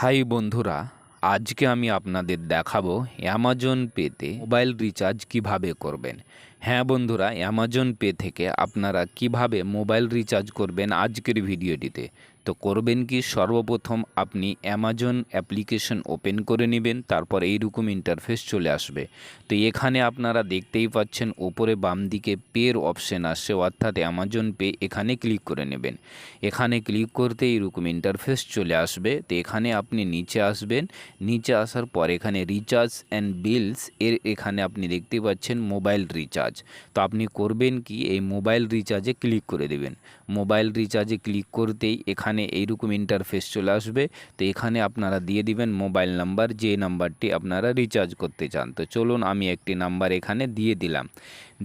High বন্ধুরা, আজকে আমি আপনাদের দেখাবো অ্যামাজন পেতে মোবাইল রিচার্জ কীভাবে করবেন। হ্যাঁ বন্ধুরা অ্যামাজন পে থেকে আপনারা কীভাবে মোবাইল রিচার্জ করবেন আজকের ভিডিওটিতে। তো করবেন কি? সর্বপ্রথম আপনি অ্যামাজন অ্যাপ্লিকেশন ওপেন করে নেবেন, তারপর এইরকম ইন্টারফেস চলে আসবে। তো এখানে আপনারা দেখতেই পাচ্ছেন ওপরে বাম দিকে পের অপশন আসছে, অর্থাৎ অ্যামাজন পে এখানে ক্লিক করে নেবেন। এখানে ক্লিক করতে এইরকম ইন্টারফেস চলে আসবে। তো এখানে আপনি নিচে আসবেন, নিচে আসার পর এখানে রিচার্জ অ্যান্ড বিলস এর এখানে আপনি দেখতে পাচ্ছেন মোবাইল রিচার্জ তো আপনি করবেন কি? এই মোবাইল রিচার্জে ক্লিক করে দেবেন। মোবাইল রিচার্জে ক্লিক করতেই এখানে এইরকম ইন্টারফেস চলে আসবে। তো এখানে আপনারা দিয়ে দিবেন মোবাইল নাম্বার যে নাম্বারটি আপনারা রিচার্জ করতে চান। তো চলুন আমি একটি নাম্বার এখানে দিয়ে দিলাম।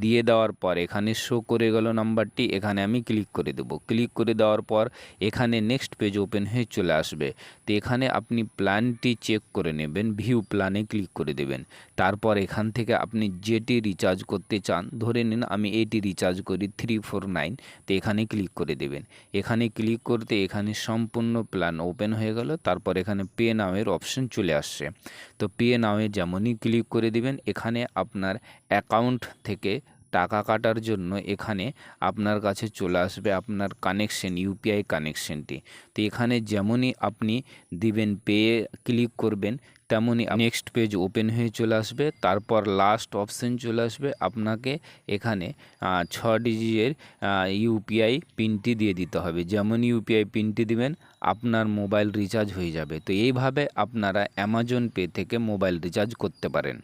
দিয়ে দেওয়ার পর এখানে শো করে গেল নাম্বারটি এখানে আমি ক্লিক করে দেবো। ক্লিক করে দেওয়ার পর এখানে নেক্সট পেজ ওপেন হয়ে চলে আসবে। তো এখানে আপনি প্ল্যানটি চেক করে নেবেন ভিউ প্ল্যানে ক্লিক করে দেবেন। তারপর এখান থেকে আপনি যেটি রিচার্জ করতে চান, ধরে নিন আমি এটি রিচার্জ করি থ্রি ফোর নাইন তো এখানে ক্লিক করে দেবেন। এখানে ক্লিক করতে এখানে সম্পূর্ণ প্ল্যান ওপেন হয়ে গেল। তারপর এখানে পে নামের অপশন চলে আসছে। তো পে নামে যেমনই ক্লিক করে দিবেন, এখানে আপনার অ্যাকাউন্ট থেকে টাকা কাটার জন্য এখানে আপনার কাছে চলে আসবে আপনার কানেকশন ইউপিআই কানেকশনটি তো এখানে যেমনই আপনি দিবেন পে ক্লিক করবেন, তেমনই নেক্সট পেজ ওপেন হয়ে চলে আসবে, তারপর লাস্ট অপশন চলে আসবে, আপনাকে এখানে ছ ডিজিটের ইউপিআই পিনটি দিয়ে দিতে হবে। যেমন ইউপিআই পিনটি দিবেন, আপনার মোবাইল রিচার্জ হয়ে যাবে। তো এইভাবে আপনারা অ্যামাজন পে থেকে মোবাইল রিচার্জ করতে পারেন।